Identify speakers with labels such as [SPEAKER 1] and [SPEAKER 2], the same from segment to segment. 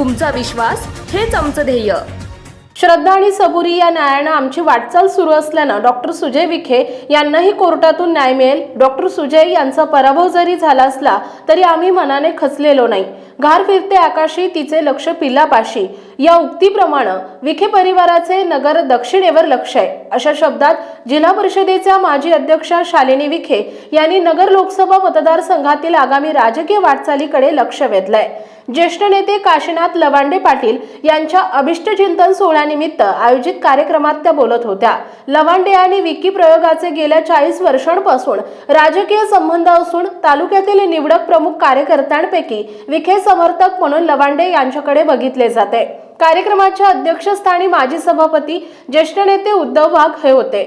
[SPEAKER 1] तुमचा विश्वास हेच आमचं ध्येय.
[SPEAKER 2] श्रद्धा आणि सबुरी या न्यायानं आमची वाटचाल सुरू असल्यानं डॉक्टर सुजय विखे यांनाही कोर्टातून न्याय मिळेल. डॉक्टर सुजय यांचा पराभव जरी झाला असला तरी आम्ही मनाने खचलेलो नाही. घार फिरते आकाशी तिचे लक्ष पिलापाशी या उक्तीप्रमाणे विखे परिवाराचे नगर दक्षिणेवर लक्ष आहे. अशा शब्दात जिल्हा परिषदेच्या माजी अध्यक्षा शालिनी विखे यांनी नगर लोकसभा मतदारसंघातील आगामी राजकीय वाटचालीकडे लक्ष वेधलंय. ज्येष्ठ नेते काशीनाथ लवांडे पाटील यांच्या अभिष्टचिंतन सोहळ्यानिमित्त आयोजित कार्यक्रमात त्या बोलत होत्या. लवांडे आणि विकी प्रयोगाचे गेल्या चाळीस वर्षांपासून राजकीय संबंध असून तालुक्यातील निवडक प्रमुख कार्यकर्त्यांपैकी विखे समर्थक म्हणून लवांडे यांच्याकडे बघितले जाते. कार्यक्रमाच्या अध्यक्षस्थानी माजी सभापती ज्येष्ठ नेते उद्धव वाघ हे होते.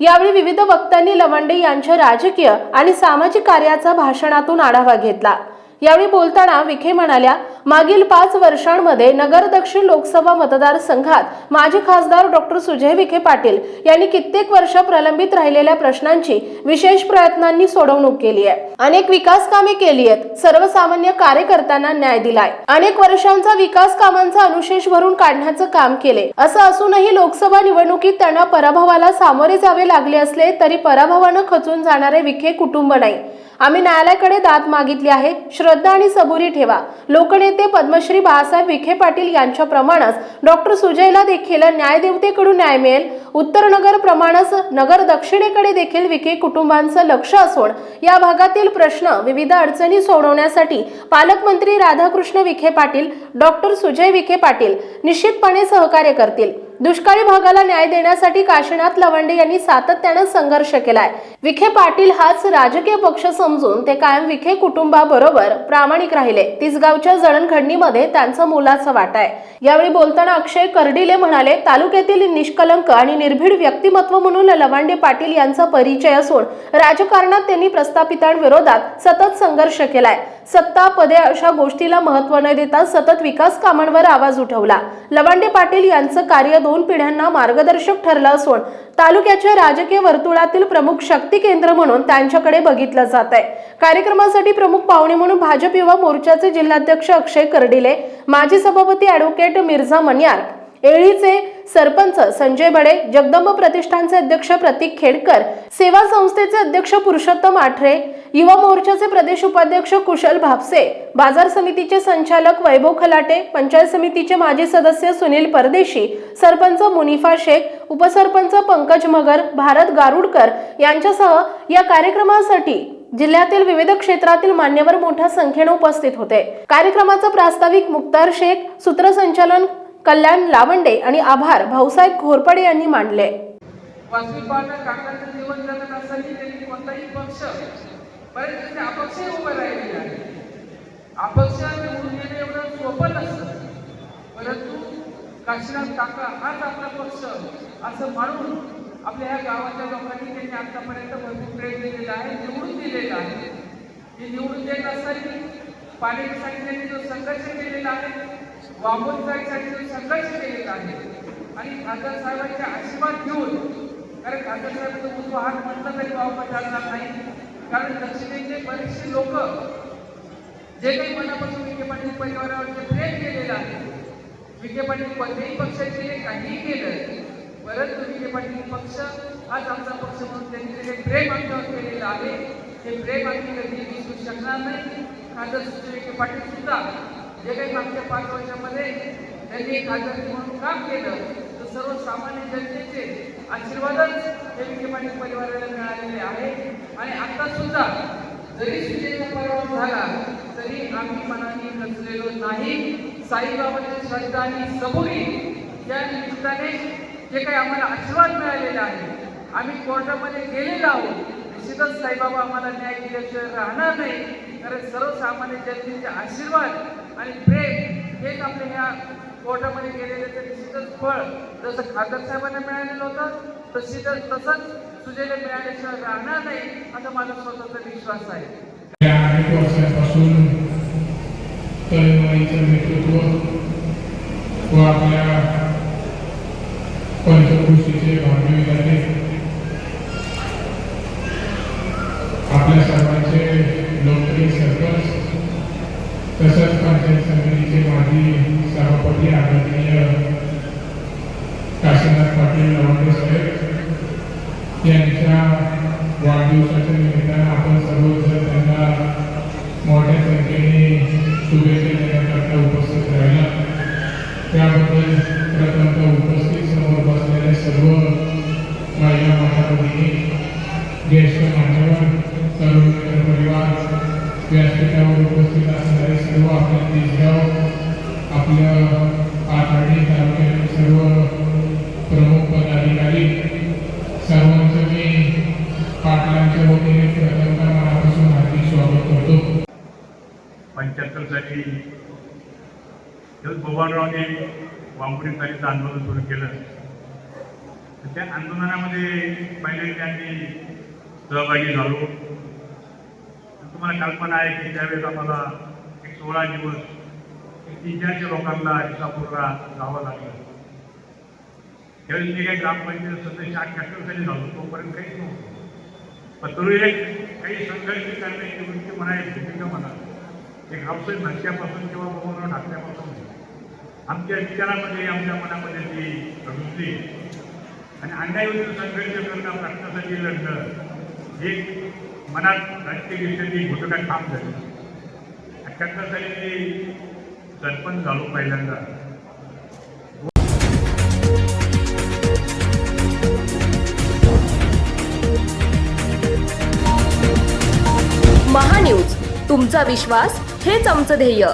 [SPEAKER 2] यावेळी विविध वक्त्यांनी लवांडे यांच्या राजकीय आणि सामाजिक कार्याचा भाषणातून आढावा घेतला. यावेळी बोलताना विखे म्हणाल्या मागील पाच वर्षांमध्ये नगर दक्षिण लोकसभा मतदारसंघात माजी खासदार डॉक्टर सुजय विखे पाटील यांनी कित्येक वर्ष प्रलंबित राहिलेल्या प्रश्नांची विशेष प्रयत्नांनी सोडवणूक केली आहे. अनेक विकास कामे केली आहेत. सर्वसामान्य कार्यकर्त्यांना न्याय दिलाय. अनेक वर्षांचा विकास कामांचा अनुशेष भरून काढण्याचं काम केले. असं असूनही लोकसभा निवडणुकीत त्यांना पराभवाला सामोरे जावे लागले असले तरी पराभवानं खचून जाणारे विखे कुटुंब नाही. आम्ही न्यायालयाकडे दाद मागितली आहे. श्रद्धा आणि सबुरी ठेवा. लोकनेते पद्मश्री बाळासाहेब विखे पाटील यांच्याप्रमाणेच डॉक्टर सुजयला देखील न्यायदेवतेकडून न्याय मिळेल. उत्तर नगर प्रमाणेच नगर दक्षिणेकडे देखील विखे कुटुंबांचं लक्ष असून या भागातील प्रश्न विविध अडचणी सोडवण्यासाठी पालकमंत्री राधाकृष्ण विखे पाटील डॉक्टर सुजय विखे पाटील निश्चितपणे सहकार्य करतील. दुष्काळी भागाला न्याय देण्यासाठी काशीनाथ लवंडे यांनी सातत्यानं संघर्ष केलाय. विखे पाटील हाच राजकीय पक्ष समजून ते कायम विखे कुटुंबाबरोबर प्रामाणिक राहिले. तिसगावच्या जडणघडणीमध्ये त्यांचा मोलाचा वाटा आहे. यावेळी बोलताना अक्षय कर्डिले म्हणाले तालुक्यातील निष्कलंक आणि निर्भीड व्यक्तिमत्व म्हणून लवांडे पाटील यांचा परिचय असून राजकारणात त्यांनी प्रस्थापितांविरोधात सतत संघर्ष केलाय. सत्ता पदे अशा गोष्टीला महत्त्व न देता सतत विकास कामांवर आवाज उठवला. लवांडे पाटील यांचं कार्य दोन पिढ्यांना मार्गदर्शक ठरलं असून तालुक्याच्या राजकीय वर्तुळातील प्रमुख शक्ती केंद्र म्हणून त्यांच्याकडे बघितलं जात आहे. कार्यक्रमासाठी प्रमुख पाहुणे म्हणून भाजप युवा मोर्चाचे जिल्हाध्यक्ष अक्षय कर्डिले माजी सभापती अॅडव्होकेट मिर्झा मन्यार एळीचे सरपंच संजय बडे जगदंब प्रतिष्ठानचे अध्यक्ष प्रतीक खेडकर सेवा संस्थेचे अध्यक्ष पुरुषोत्तम आठरे युवा मोर्चाचे प्रदेश उपाध्यक्ष कुशल भापसे बाजार समितीचे संचालक वैभव खलाटे पंचायत समितीचे माजी सदस्य सुनील परदेशी सरपंच मुनिफा शेख उपसरपंच पंकज मगर भारत गारुडकर यांच्यासह या कार्यक्रमासाठी जिल्ह्यातील विविध क्षेत्रातील मान्यवर मोठ्या संख्येने उपस्थित होते. कार्यक्रमाचा प्रास्ताविक मुक्तार शेख सूत्रसंचालन कल्याण लावंडे आणि आभार भाऊसाहेब घोरपडे यांनी मांडले.
[SPEAKER 3] वास्तविक काकांचं जीवन जगत असताना त्यांनी कोणताही पक्ष परंतु ते अपक्षही उभं राहिलेले आहे. अपक्ष निवडून येणं एवढं सोपं नसतं. परंतु काशीनाथ काका हाच आपला पक्ष. असं म्हणून आपल्या ह्या गावाच्या लोकांनी त्यांनी आतापर्यंत भरपूर प्रयत्न केलेला आहे निवडून दिलेलं आहे. हे निवडून देत असताना पाण्यासाठी त्यांनी जो संघर्ष केलेला आहे वापरून जायसाठी जो संघर्ष केलेला आहे आणि खासदार साहेबांचे आशीर्वाद घेऊन कारण खासदार साहेबांचा उजवा हात म्हटलं तरी वावगा चालणार नाही. कारण दक्षिणेचे बरेचसे लोक जे काही मनापासून विखे पाटील परिवारावरचे प्रेम केलेलं आहे विखे पाटील कोणत्याही पक्षाचे काहीही केलं परंतु विखे पाटील पक्ष हाच आमचा पक्ष म्हणून त्यांनी जे प्रेम आमच्यावर केलेलं आहे ते प्रेम आम्ही कधी विसरू शकणार नाही. खासदार सुजय विखे पाटील सुद्धा जे काही मागच्या पाच वर्षामध्ये त्यांनी खासदार म्हणून काम केलं सर्वसामान्य जनतेचे आशीर्वादच हे विखे परिवाराला मिळालेले आहे. आणि आता सुद्धा जरी सुजयचा पराभव झाला तरी आम्ही मनाने नसलेलो नाही. साईबाबांची श्रद्धा आणि सबुरी या निमित्ताने जे काही आम्हाला आशीर्वाद मिळालेला आहे आम्ही कोर्टामध्ये गेलेलो आहोत. निश्चितच साईबाबा आम्हाला न्याय दिल्याशिवाय राहणार नाही. कारण सर्वसामान्य जनतेचे आशीर्वाद आणि प्रेम हेच आपल्या ह्या कोर्टामध्ये गेलेले ते निश्चितच फळ जसं खासदार साहेबांना मिळालेलं होतं तशीच तसंच सुजयला मिळाल्याशिवाय राहणार नाही असा माझा स्वतःचा विश्वास आहे.
[SPEAKER 4] गेल्या अनेक तळमळीचं नेतृत्व व आपल्या पंचकृषीचे भागविधाते आपल्या सर्वांचे लोकप्रिय सरपंच तसंच पंचायत समितीचे माजी सभापती आदरणीय काशीनाथ पाटील लवंडे साहेब यांच्या वाढदिवसाच्या निमित्तानं आपण सर्वजण त्यांना मोठ्या संख्येने शुभेच्छा देण्याकरता उपस्थित राहिला. त्याबद्दल प्रथमतः उपस्थित समोर बसलेल्या सर्व महिला माता ज्येष्ठ मान्यवर तरुण परिवार व्यासपीठावर उपस्थित असणारे सर्व आपल्या देशगाव आपल्या आठाडी तालुक्यातील सर्व प्रमुख पदाधिकारी सर्वांचं मी पाटलांच्या वतीने प्रथमता मनापासून हार्दिक स्वागत करतो.
[SPEAKER 5] पंच्याहत्तरसाठी भगवानरावने वांबुडीसाठीचं आंदोलन सुरू केलं. त्या आंदोलनामध्ये पहिले त्यांनी सहभागी झालो. तुम्हाला कल्पना आहे की त्यावेळेस आम्हाला एक सोळा दिवस एक लोकांना इसापूरला जावं लागलं. त्यावेळी मी काही ग्रामपंचायत सदस्य अठ्ठ्याहत्तर साली झालो तोपर्यंत काहीच नव्हतं. पण तरी एक काही संघर्ष करण्याची वृत्ती म्हणा एक भूमिका म्हणा एक ग्रामसेवक नसल्यापासून किंवा भगवान टाकल्यापासून आमच्या विचारामध्ये आमच्या मनामध्ये ती रुजली. आणि अन्यायविरुद्ध संघर्ष करणं प्रश्नासाठी लढणं हे मनात राजकीय विषयाची भूमिका ठाम झाली. अठ्ठ्याहत्तर साली मी झालो पहिल्यांदा.
[SPEAKER 1] महान्यूज तुमचा विश्वास हेच आमचं ध्येय.